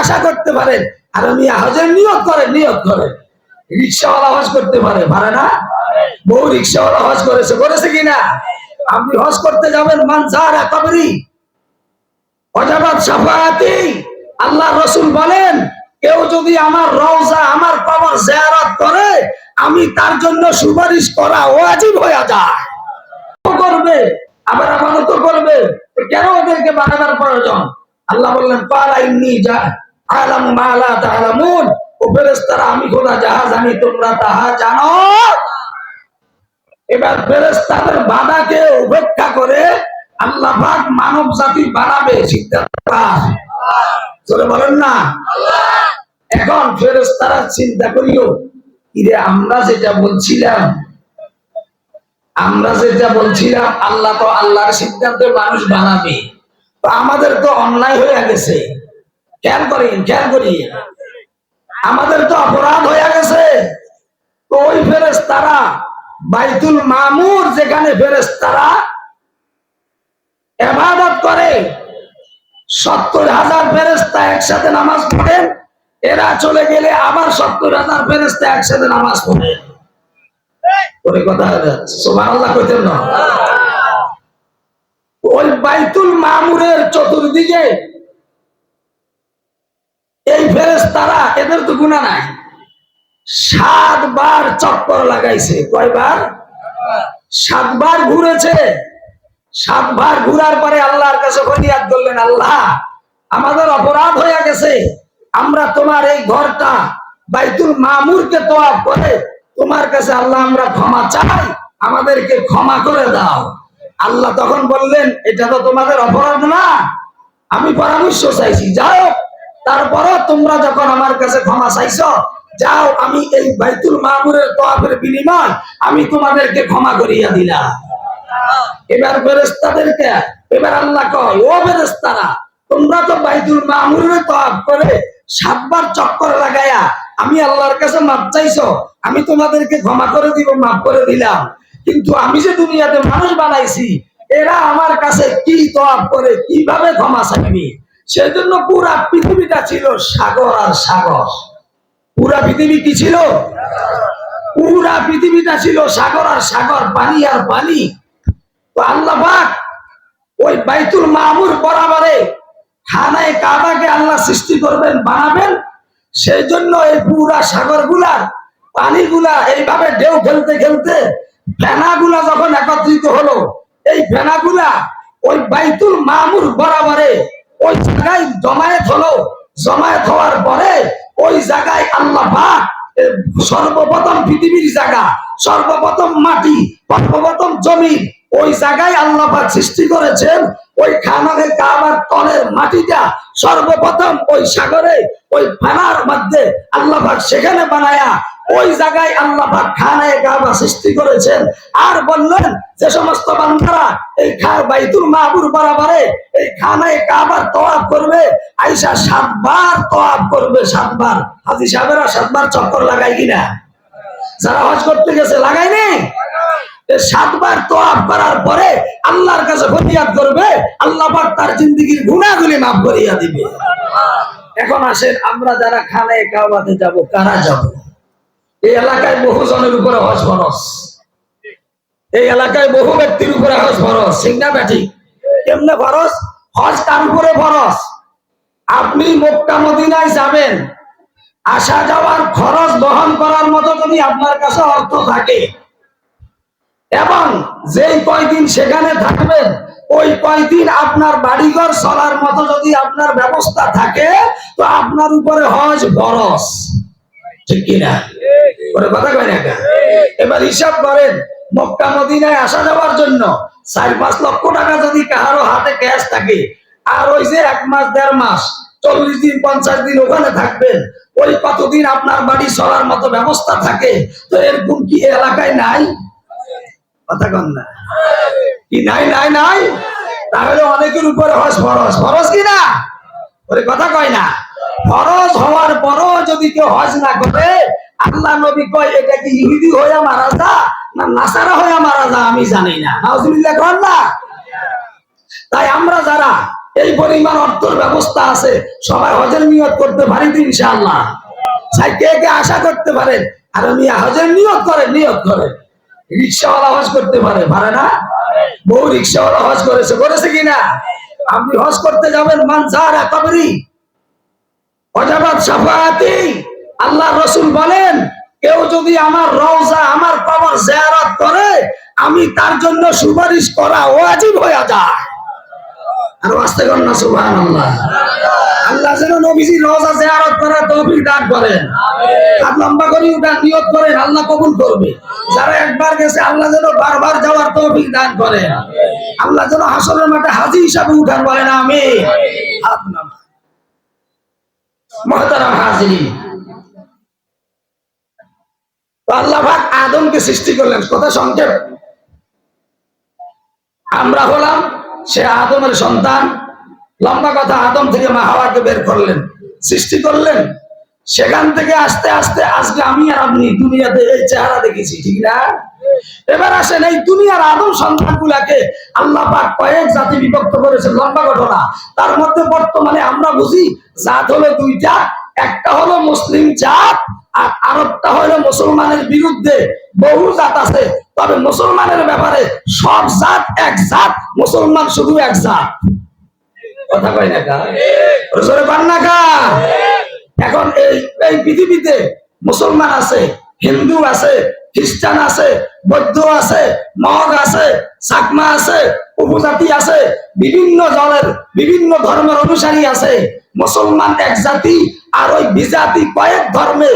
আশা করতে পারেন? আর আমি নিয়োগ করেন নিয়োগ করেন। রিক্সাওয়ালা হজ করতে পারে পারে না? রিক্সাওয়ালা হজ করেছে করেছে কিনা? আপনি হজ করতে যাবেন অজাবাদ সাফায়াতি। আল্লাহ রসুল বলেন, কেউ যদি আমার রওজা, আমার কবর জিয়ারত করে, আমি তার জন্য সুপারিশ করা ওয়াজিব হয়ে যায়। করবে, আবার আমানত করবে। কেন ওদেরকে বানাবার প্রয়োজন? আল্লাহ বললেন পালা ইন্নি যা আলাম মালা তালামুন। ও ফেরেশতারা, আমি খোদা যাহা জানি তোমরা তাহা জানো এবার ফেরেশতাদের বাধাকে উপেক্ষা করে আল্লাহ পাক মানব জাতি বানাবে সিদ্ধান্ত? বলেন না। এখন ফেরেশতারা চিন্তা করিও, ইরে, আমরা যেটা বলছিলাম, আমরা যেটা বলছিলাম, আল্লাহ তো আল্লাহর সিদ্ধান্তে মানুষ বানাবে আমাদের তো অন্যায় হয়ে গেছে। খেয়াল করেন, খেয়াল করি। আমাদের তো অপরাধ হয়ে গেছে। ওই ফেরেস তারা বাইতুল মামুর যেখানে ফেরেস তারা এবাদত করে, সত্তর হাজার ফেরেস্তা একসাথে নামাজ পড়েন, এরা চলে গেলে আবার সত্তর হাজার ফেরেস্তা একসাথে নামাজ পড়েন ওরে কথা সোমান আল্লাহ কইতেন না? ওই বাইতুল মামুরের চতুর্দিকে এই ফেরেস তারা এদের তো গুণা নাই। সাতবার চক্কর লাগাইছে। কয়বার? সাতবার ঘুরেছে। সাতবার ঘুরার পরে আল্লাহর কাছে ফরিয়াদ করলেন, আল্লাহ, আমাদের অপরাধ হয়ে গেছে। আমরা তোমার এই ঘরটা বাইতুল মামুরকে তোয়াব করে, তোমার কাছে আল্লাহ আমরা ক্ষমা চাই। আমাদেরকে ক্ষমা করে দাও। আল্লাহ তখন বললেন, এটা তো তোমাদের অপরাধ না। আমি পরামর্শ চাইছি, যাও। তারপরও তোমরা যখন আমার কাছে ক্ষমা চাইছো, যাও, আমি এই বাইতুল মামুরের তোয়াফের বিনিময় আমি তোমাদেরকে ক্ষমা করিয়া দিলাম। এবার ফেরেস্তাদেরকে এবার আল্লাহ কয়, ও ফেরেস্তারা তোমরা তো বাইতুল মামুরের তোয়াফ করে সাতবার চক্কর লাগায়া আমি আল্লাহর কাছে মাপ চাইছো, আমি তোমাদেরকে ক্ষমা করে দিব মাফ করে দিলাম। কিন্তু আমি যে দুনিয়াতে মানুষ বানাইছি, এরা আমার কাছে কি তোয়াব করে, কীভাবে ক্ষমা চাইবি? সেজন্য পুরা পৃথিবীটা ছিল সাগর আর সাগর। পুরা পৃথিবী কি ছিল? পুরা পৃথিবীটা ছিল সাগর আর সাগর, পানি আর পানি। তো আল্লাহ ওই বাইতুল মামুর বরাবরে খানায় কাবাকে আল্লাহ সৃষ্টি করবেন, বানাবেন। সেই জন্য এই পুরা সাগর পানিগুলা এইভাবে ঢেউ খেলতে খেলতে ফেনাগুলা যখন একত্রিত হলো, এই ভেনাগুলা ওই বাইতুল মামুর বরাবরে ওই জায়গায় জমায়েত হলো। জমায়েত হওয়ার পরে ওই জায়গায় আল্লাহ সর্বপ্রথম পৃথিবীর জায়গা, সর্বপ্রথম মাটি, সর্বপ্রথম জমি ওই জায়গায় আল্লাহ সৃষ্টি করেছেন, ওই খানাকে কাবার তলের মাটিটা সর্বপ্রথম ওই সাগরে, ওই ফানার মধ্যে আল্লাহ সেখানে বানায়া ওই জায়গায় আল্লাহ খানায় কাবা সৃষ্টি করেছেন। আর বললেন, যে সমস্ত বান্দারা এই খা বাইতুল মাহবুর বরাবরে এই খানায় কাবার তোয়াব করবে আইসা সাতবার তোয়াব করবে, সাতবার। হাজি সাহেবেরা সাতবার চক্কর লাগাই কিনা? যারা হজ করতে গেছে লাগাইনি এই সাতবার তোয়াব করার পরে আল্লাহর কাছে ফরিয়াদ করবে, আল্লাহ পাক তার জিন্দগির গুণাগুলি মাফ করিয়া দিবে। এখন আসেন, আমরা যারা খানায় কাবাতে যাব, কারা যাব? এই এলাকায় বহু জনের উপরে হজ ফরস এই এলাকায় বহু ব্যক্তির উপরে হজ ফরস সিংনা ব্যাটি কেমনে ফরস হজ তার উপরে ফরস আপনি মক্কা, মদিনায় যাবেন। আসা যাওয়ার খরচ বহন করার মতো যদি আপনার কাছে অর্থ থাকে এবং যেই কয়দিন সেখানে থাকবেন, ওই কয়দিন আপনার বাড়িঘর চলার মতো যদি আপনার ব্যবস্থা থাকে, তো আপনার উপরে হজ বরস ঠিক কিনা? এবার হিসাব করেন, মক্কা মদিনায় আসা যাওয়ার জন্য চার পাঁচ লক্ষ টাকা যদি কাহারো হাতে ক্যাশ থাকে, আর ওই যে এক মাস, দেড় মাস, চল্লিশ দিন, পঞ্চাশ দিন ওখানে থাকবেন, ওই কতদিন আপনার বাড়ি চলার মতো ব্যবস্থা থাকে, তো এরকম কি এলাকায় নাই? কথা না। কি নাই নাই নাই? তাহলে অনেকের উপরে হস, ফরস। ফরস কি না? ওরে কথা কয় না। ফরজ হওয়ার পরও যদি কেউ হজ না করে, আল্লাহ নবী কয়, এটা কি ইহুদি হইয়া মারা যা না নাসারা হইয়া মারা যা? আমি জানি না। নাউজুবিল্লাহ কর না? তাই আমরা যারা এই পরিমাণ অর্থের ব্যবস্থা আছে, সবাই হজের নিয়ত করতে পারি তো ইনশাআল্লাহ। কে কে আশা করতে পারেন? আর আমি হজের নিয়ত করেন নিয়ত করেন। রিক্সাওয়ালা হজ করতে পারে পারে না? বউ রিক্সাওয়ালা হজ করেছে করেছে কিনা আপনি হজ করতে যাবেন মানসার কবরি। অজাবাদ সাফায়াতি। আল্লাহ রসুল বলেন, কেউ যদি আমার রওজা, আমার কবর জিয়ারত করে, আমি তার জন্য সুপারিশ করা ওয়াজিব হয়ে যায়। আর আসতে কর না, সুবহানাল্লাহ। আল্লাহ যেন নবীজি রওজা জিয়ারত করার তৌফিক দান করেন। আর লম্বা করে উঠার নিয়ত করেন আল্লাহ কবুল করবে। যারা একবার গেছে আল্লাহ যেন বারবার যাওয়ার তৌফিক দান করেন। আল্লাহ যেন হাসরের মাঠে হাজি হিসাবে উঠান বলেন আমি হাত নামা। মহতারাম হাজিরি আল্লাহ পাক আদমকে সৃষ্টি করলেন। কথা সংক্ষেপ। আমরা হলাম সে আদমের সন্তান লম্বা কথা, আদম থেকে মা বের করলেন, সৃষ্টি করলেন। সেখান থেকে আস্তে আস্তে আজকে আমি আর আপনি, দুনিয়াতে এই চেহারা দেখেছি, ঠিক না? এবার আসেন এই দুনিয়ার আদম সন্তান গুলাকে আল্লাহ পাক কয়েক জাতি বিভক্ত করেছে লম্বা ঘটনা। তার মধ্যে বর্তমানে আমরা বুঝি, জাত হলো দুইটা, একটা হলো মুসলিম জাত, আর আরেকটা হলো মুসলমানের বিরুদ্ধে বহু জাত আছে। তবে মুসলমানের ব্যাপারে সব জাত এক জাত, মুসলমান শুধু এক জাত। কথা কয় না পান না কা এখন এই এই পৃথিবীতে মুসলমান আছে, হিন্দু আছে, খ্রিস্টান আছে, বৌদ্ধ আছে, মগ আছে, চাকমা আছে, উপজাতি আছে, বিভিন্ন দলের, বিভিন্ন ধর্মের অনুসারী আছে। মুসলমান এক জাতি আর ওই বিজাতি কয়েক ধর্মে